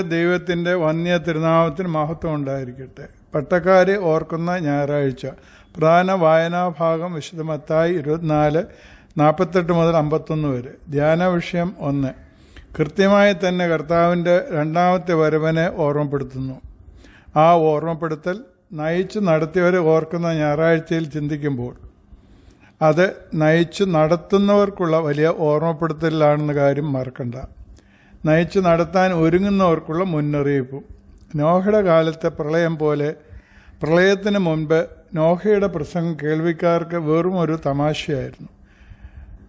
ദൈവത്തിന്റെ വന്യ തിരുനാമത്തിന് മഹത്വം ഉണ്ടായിരിക്കട്ടെ. പട്ടക്കാരെ ഓർക്കുന്ന ഞായറാഴ്ച. പ്രധാന വായനാഭാഗം വിശുദ്ധമത്തായി ഇരുപത്തിനാല് നാൽപ്പത്തെട്ട് മുതൽ അമ്പത്തൊന്ന് വരെ. ധ്യാന വിഷയം ഒന്ന്. കൃത്യമായി തന്നെ കർത്താവിന്റെ രണ്ടാമത്തെ വരവനെ ഓർമ്മപ്പെടുത്തുന്നു. ആ ഓർമ്മപ്പെടുത്തൽ നയിച്ചു നടത്തിയവരെ ഓർക്കുന്ന ഞായറാഴ്ചയിൽ ചിന്തിക്കുമ്പോൾ അത് നയിച്ചു നടത്തുന്നവർക്കുള്ള വലിയ ഓർമ്മപ്പെടുത്തലിലാണെന്ന കാര്യം മറക്കണ്ട. നയിച്ചു നടത്താൻ ഒരുങ്ങുന്നവർക്കുള്ള മുന്നറിയിപ്പും. നോഹയുടെ കാലത്തെ പ്രളയം പോലെ പ്രളയത്തിന് മുൻപ് നോഹയുടെ പ്രസംഗം കേൾവിക്കാർക്ക് വെറും ഒരു തമാശയായിരുന്നു.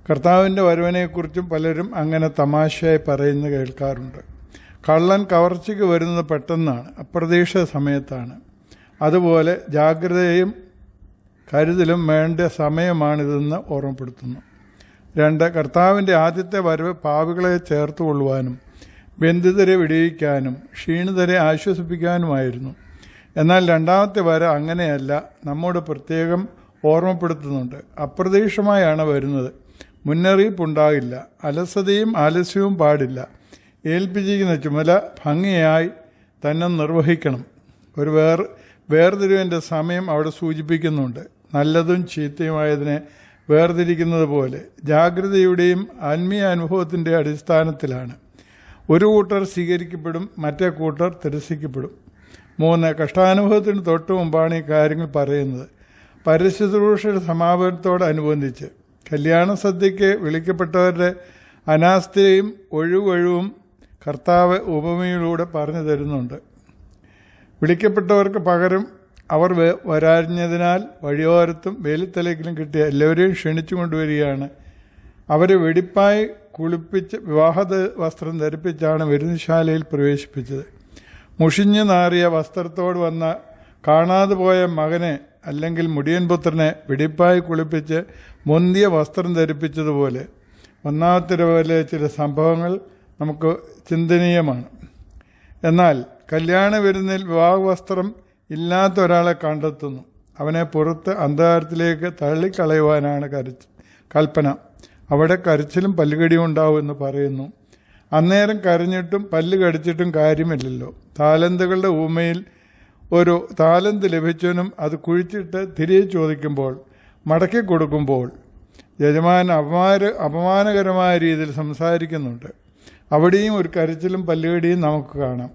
കർത്താവിന്റെ വരവിനെക്കുറിച്ചും പലരും അങ്ങനെ തമാശയായി പറയുന്നു കേൾക്കാറുണ്ട്. കള്ളൻ കവർച്ചയ്ക്ക് വരുന്നത് പെട്ടെന്നാണ് അപ്രതീക്ഷിത സമയത്താണ്. അതുപോലെ ജാഗ്രതയും കരുതലും വേണ്ട സമയമാണിതെന്ന് ഓർമ്മപ്പെടുത്തുന്നു. രണ്ട് കർത്താവിന്റെ ആദ്യത്തെ വരവ് പാവികളെ ചേർത്ത് കൊള്ളുവാനും ബന്ധിതരെ വിടിയിക്കാനും ക്ഷീണിതരെ ആശ്വസിപ്പിക്കാനുമായിരുന്നു. എന്നാൽ രണ്ടാമത്തെ വര അങ്ങനെയല്ല നമ്മോട് പ്രത്യേകം ഓർമ്മപ്പെടുത്തുന്നുണ്ട്. അപ്രതീക്ഷമായാണ് വരുന്നത്. മുന്നറിയിപ്പുണ്ടാകില്ല. അലസതയും ആലസ്യവും പാടില്ല. ഏൽപ്പിച്ചിരിക്കുന്ന ചുമല ഭംഗിയായി തന്നെ നിർവഹിക്കണം. ഒരു വേർ വേർതിരിവിന്റെ സമയം അവിടെ സൂചിപ്പിക്കുന്നുണ്ട്. നല്ലതും ചീത്തയുമായതിനെ വേർതിരിക്കുന്നത് പോലെ ജാഗ്രതയുടെയും ആത്മീയ അനുഭവത്തിന്റെ അടിസ്ഥാനത്തിലാണ്. ഒരു കൂട്ടർ സ്വീകരിക്കപ്പെടും മറ്റേ കൂട്ടർ തിരസിക്കപ്പെടും. മൂന്ന് കഷ്ടാനുഭവത്തിന് തൊട്ട് മുമ്പാണ് ഈ കാര്യങ്ങൾ പറയുന്നത്. പരശുശ്രൂഷയുടെ സമാപനത്തോടനുബന്ധിച്ച് കല്യാണ സദ്യയ്ക്ക് വിളിക്കപ്പെട്ടവരുടെ അനാസ്ഥയും ഒഴിവൊഴിവും കർത്താവ് ഉപമയിലൂടെ പറഞ്ഞു തരുന്നുണ്ട്. വിളിക്കപ്പെട്ടവർക്ക് പകരം അവർ വരാഞ്ഞതിനാൽ വഴിയോരത്തും വേലിത്തലേക്കിലും കിട്ടിയ എല്ലാവരെയും ക്ഷണിച്ചു കൊണ്ടുവരികയാണ് അവരെ വെടിപ്പായി കുളിപ്പിച്ച് വിവാഹ വസ്ത്രം ധരിപ്പിച്ചാണ് വിരുന്നുശാലയിൽ പ്രവേശിപ്പിച്ചത്. മുഷിഞ്ഞു നാറിയ വസ്ത്രത്തോട് വന്ന കാണാതെ പോയ മകനെ അല്ലെങ്കിൽ മുടിയൻ പുത്രനെ വെടിപ്പായി കുളിപ്പിച്ച് മുന്തിയ വസ്ത്രം ധരിപ്പിച്ചതുപോലെ ഒന്നാമത്തെ ചില സംഭവങ്ങൾ നമുക്ക് ചിന്തനീയമാണ്. എന്നാൽ കല്യാണ വിരുന്നിൽ വിവാഹ വസ്ത്രം ഇല്ലാത്ത ഒരാളെ കണ്ടെത്തുന്നു. അവനെ പുറത്ത് അന്ധകാരത്തിലേക്ക് തള്ളിക്കളയുവാനാണ് കരച്ച് കൽപ്പന. അവിടെ കരച്ചിലും പല്ലുകടിയും ഉണ്ടാവും എന്ന് പറയുന്നു. അന്നേരം കരഞ്ഞിട്ടും പല്ല് കടിച്ചിട്ടും കാര്യമില്ലല്ലോ. താലന്തുകളുടെ ഊമയിൽ ഒരു താലന്ത് ലഭിച്ചവനും അത് കുഴിച്ചിട്ട് തിരികെ ചോദിക്കുമ്പോൾ മടക്കി കൊടുക്കുമ്പോൾ യജമാൻ അപമാന അപമാനകരമായ രീതിയിൽ സംസാരിക്കുന്നുണ്ട്. അവിടെയും ഒരു കരച്ചിലും പല്ലുകടിയും നമുക്ക് കാണാം.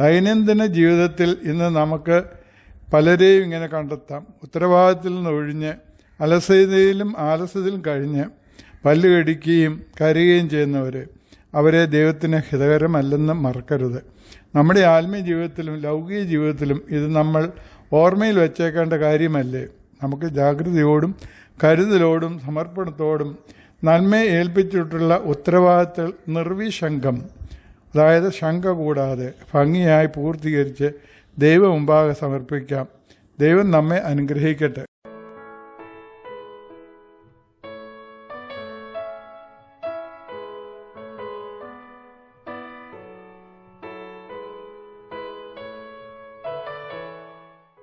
ദൈനംദിന ജീവിതത്തിൽ ഇന്ന് നമുക്ക് പലരെയും ഇങ്ങനെ കണ്ടെത്താം. ഉത്തരവാദിത്തത്തിൽ നിന്ന് ഒഴിഞ്ഞ് അലസതയിലും ആലസ്യത്തിലും കഴിഞ്ഞ് പല്ല് കടിക്കുകയും കരയുകയും ചെയ്യുന്നവർ അവരെ ദൈവത്തിന് ഹിതകരമല്ലെന്ന് മറക്കരുത്. നമ്മുടെ ആത്മീയ ജീവിതത്തിലും ലൗകിക ജീവിതത്തിലും ഇത് നമ്മൾ ഓർമ്മയിൽ വെച്ചേക്കേണ്ട കാര്യമല്ലേ? നമുക്ക് ജാഗ്രതയോടും കരുതലോടും സമർപ്പണത്തോടും നന്മയെ ഏൽപ്പിച്ചിട്ടുള്ള ഉത്തരവാദിത്തം നിർവിശങ്കം അതായത് ശങ്ക കൂടാതെ ഭംഗിയായി പൂർത്തീകരിച്ച് ദൈവം മുമ്പാകെ സമർപ്പിക്കാം. ദൈവം നമ്മെ അനുഗ്രഹിക്കട്ടെ.